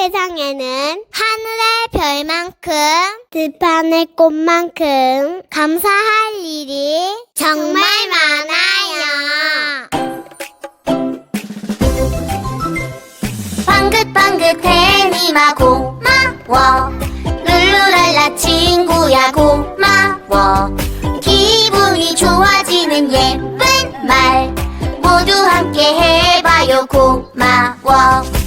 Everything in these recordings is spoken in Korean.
세상에는 하늘의 별만큼 들판의 꽃만큼 감사할 일이 정말 많아요. 방긋방긋해 니마 고마워. 룰루랄라 친구야 고마워. 기분이 좋아지는 예쁜 말 모두 함께 해봐요 고마워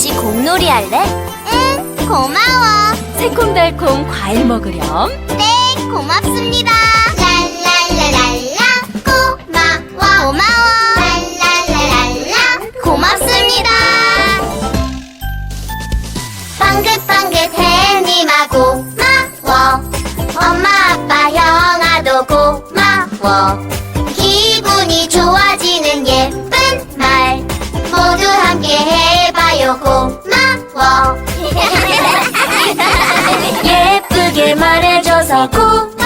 같이 공놀이 할래? 응 고마워. 새콤달콤 과일 먹으렴. 네 고맙습니다. 랄랄랄랄라 고마워. 고마워. 랄랄랄랄라 고맙습니다. 방긋방긋해 니마 고마워. 엄마 아빠 형아도 고마워 말해줘서 고